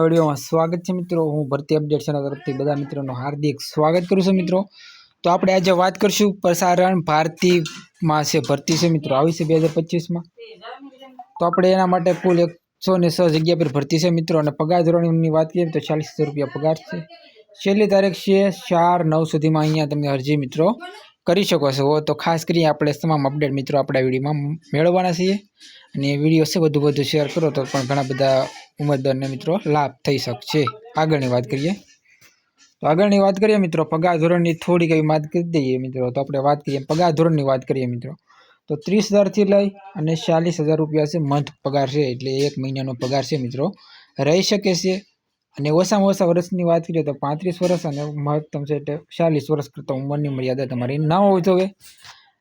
વિડીયોમાં સ્વાગત છે મિત્રો. હું ભરતી અપડેટ ચેનલ તરફથી બધા મિત્રોનું હાર્દિક સ્વાગત કરું છું મિત્રો. તો આપણે આજે વાત કરશું પ્રસારણ ભારતીમાં છે, ભરતી છે મિત્રો. આવી છે બે હજાર પચીસમાં. તો આપણે એના માટે કુલ એકસો ને છ જગ્યા પર ભરતી છે મિત્રો. અને પગાર ધોરણની વાત કરીએ તો ચાલીસ હજાર રૂપિયા પગાર છે. છેલ્લી તારીખ છે ચાર નવ સુધીમાં અહીંયા તમે અરજી મિત્રો કરી શકો છો. તો ખાસ કરીને આપણે તમામ અપડેટ મિત્રો આપણા વિડીયોમાં મેળવવાના છીએ. અને વીડિયો છે, વધુ વધુ શેર કરો તો પણ ઘણા બધા ઉમેદવારને મિત્રો લાભ થઈ શકશે. આગળની વાત કરીએ. તો આગળની વાત કરીએ મિત્રો, પગાર ધોરણની થોડીક એવી વાત કરી દઈએ મિત્રો. તો આપણે વાત કરીએ પગાર ધોરણની વાત કરીએ મિત્રો. તો ત્રીસ હજારથી લઈ અને ચાલીસ હજાર રૂપિયા છે મંથ પગાર છે, એટલે એક મહિનાનો પગાર છે મિત્રો. રહી શકે છે. અને ઓછામાં ઓછા વર્ષની વાત કરીએ તો પાંત્રીસ વર્ષ અને મહત્તમ છે એટલે ચાલીસ વર્ષ કરતાં ઉંમરની મર્યાદા તમારી ના હોવી જોઈએ.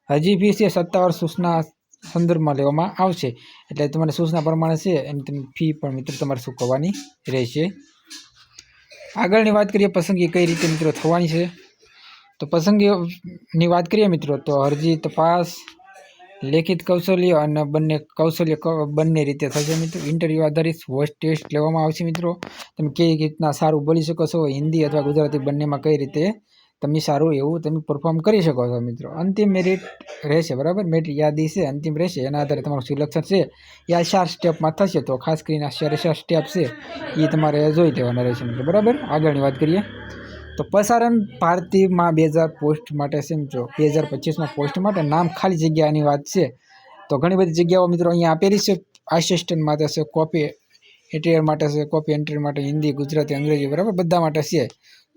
હજી ફી છે સત્તાવાર સૂચના સંદર્ભમાં લેવામાં આવશે. એટલે તમારે સૂચના પ્રમાણે છે એની તમે ફી પણ મિત્રો તમારે ચૂકવવાની રહેશે. આગળની વાત કરીએ, પસંદગી કઈ રીતે મિત્રો થવાની છે? તો પસંદગીની વાત કરીએ મિત્રો, તો અરજી તપાસ, લેખિત કૌશલ્ય અને બંને કૌશલ્ય બંને રીતે થશે મિત્રો. ઇન્ટરવ્યૂ આધારિત વોઇસ ટેસ્ટ લેવામાં આવશે મિત્રો. તમે કઈ રીતના સારું બોલી શકો છો? હિન્દી અથવા ગુજરાતી બંનેમાં કઈ રીતે તમે સારું એવું તમે પરફોર્મ કરી શકો છો મિત્રો. અંતિમ મેરિટ રહેશે, બરાબર? મેરિટ યાદી છે, અંતિમ રહેશે. એના આધારે તમારું સિલેક્શન છે. એ આ ચાર સ્ટેપમાં થશે તો ખાસ કરીને આ ચારે ચાર સ્ટેપ છે, એ તમારે જોઈ લેવાના રહેશે મિત્રો, બરાબર? આગળની વાત કરીએ. તો પ્રસારણ ભારતીમાં બે હજાર પોસ્ટ માટે છે મિત્રો. બે હજાર પચીસમાં પોસ્ટ માટે નામ ખાલી જગ્યાની વાત છે. તો ઘણી બધી જગ્યાઓ મિત્રો અહીંયા આપેલી છે. આસિસ્ટન્ટ માટે છે કોપી એટીઆર માટે છે કોપી એન્ટ્રી માટે હિન્દી, ગુજરાતી, અંગ્રેજી, બરાબર? બધા માટે છે.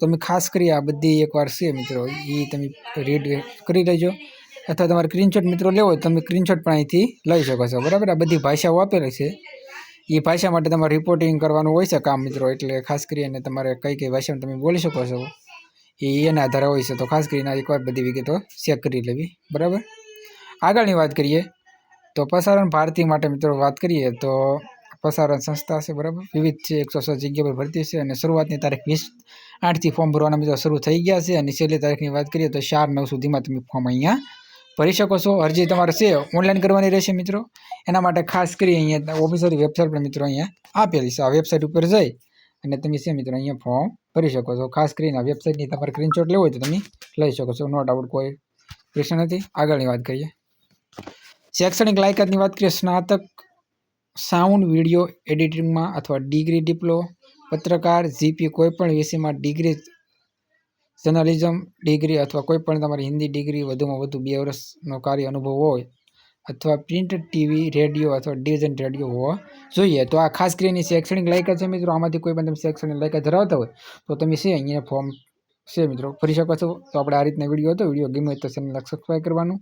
તમે ખાસ કરી આ બધી એકવાર છે મિત્રો. એ તમે રીડ કરી લેજો. અથવા તમારે સ્ક્રીનશોટ મિત્રો લેવો હોય તમે સ્ક્રીનશોટ પણ અહીંથી લઈ શકો છો. બરાબર? આ બધી ભાષાઓ આપેલી છે. એ ભાષા માટે તમારે રિપોર્ટિંગ કરવાનું હોય છે કામ મિત્રો. એટલે ખાસ કરીને તમારે કઈ કઈ ભાષામાં તમે બોલી શકો છો, એ એના આધારે હોય છે. તો ખાસ કરીને એકવાર બધી વિગતો ચેક કરી લેવી. બરાબર? આગળની વાત કરીએ તો પ્રસારણ ભારતી માટે મિત્રો વાત કરીએ તો પ્રસારણ સંસ્થા છે, બરાબર? વિવિધ છે, એકસો છ જગ્યા પર ભરતી છે અને શરૂઆતની તારીખ વીસ આઠથી ફોર્મ ભરવાના મિત્રો શરૂ થઈ ગયા છે અને છેલ્લી તારીખની વાત કરીએ તો ચાર નવ સુધીમાં તમે ફોર્મ અહીંયા ભરી શકો છો. અરજી તમારે છે ઓનલાઈન કરવાની રહેશે મિત્રો. એના માટે ખાસ કરી અહીંયા ઓફિસરની વેબસાઇટ પર મિત્રો અહીંયા આપેલી છે. આ વેબસાઇટ ઉપર જઈ અને તમે છે મિત્રો અહીંયા ફોર્મ ભરી શકો છો. ખાસ કરીને આ વેબસાઇટની તમારે સ્ક્રીનશોટ લેવો હોય તો તમે લઈ શકો છો. નો ડાઉટ કોઈ પ્રશ્ન નથી. આગળની વાત કરીએ. શૈક્ષણિક લાયકાતની વાત કરીએ, સ્નાતક સાઉન્ડ, વીડિયો એડિટિંગમાં અથવા ડિગ્રી ડિપ્લો, પત્રકાર જીપી કોઈપણ વિષયમાં ડિગ્રી જર્નલિઝમ ડિગ્રી અથવા કોઈપણ તમારી હિન્દી ડિગ્રી વધુમાં વધુ બે વર્ષનો કાર્ય અનુભવ હોય અથવા પ્રિન્ટ ટીવી રેડિયો અથવા ડિવિઝન રેડિયો હોવા જોઈએ. તો આ ખાસ કરીને શૈક્ષણિક લાયકાત છે મિત્રો. આમાંથી કોઈ પણ તમે શૈક્ષણિક લાયકાત ધરાવતા હોય તો તમે છે અહીંયા ફોર્મ છે મિત્રો. ફરી શકો છો તો આપણે આ રીતના વીડિયો હતો. વીડિયો ગમે તો ચેનલ સબસ્ક્રાઈબ કરવાનું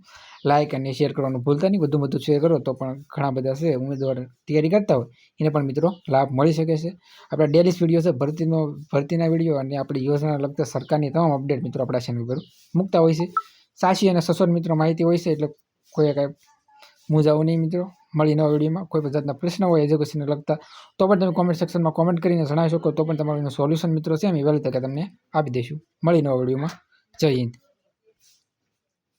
લાઇક અને શેર કરવાનું ભૂલતા નહીં. વધુ વધુ શેર કરો તો પણ ઘણા બધા છે ઉમેદવાર તૈયારી કરતા હોય. એને પણ મિત્રો લાભ મળી શકે છે. આપણા ડેલીસ વીડિયો છે, ભરતીનો, ભરતીના વીડિયો અને આપણી યોજના લગતા સરકારની તમામ અપડેટ મિત્રો આપણા ચેનલ પર મૂકતા હોય છે. સાચી અને સસોર મિત્રો માહિતી હોય છે એટલે કોઈ કાંઈ મૂંઝાવું નહીં મિત્રો. મળી નવા વિડીયોમાં કોઈ પણ જાતના પ્રશ્ન હોય એજ્યુકેશનને લગતા, તો પણ તમે કોમેન્ટ સેક્શનમાં કોમેન્ટ કરીને જણાવી શકો, તો પણ તમારું સોલ્યુશન મિત્રો છે અમે વહેલી તકે તમને આપી દઈશું. મળી નવા વિડીયોમાં જય હિન્દ.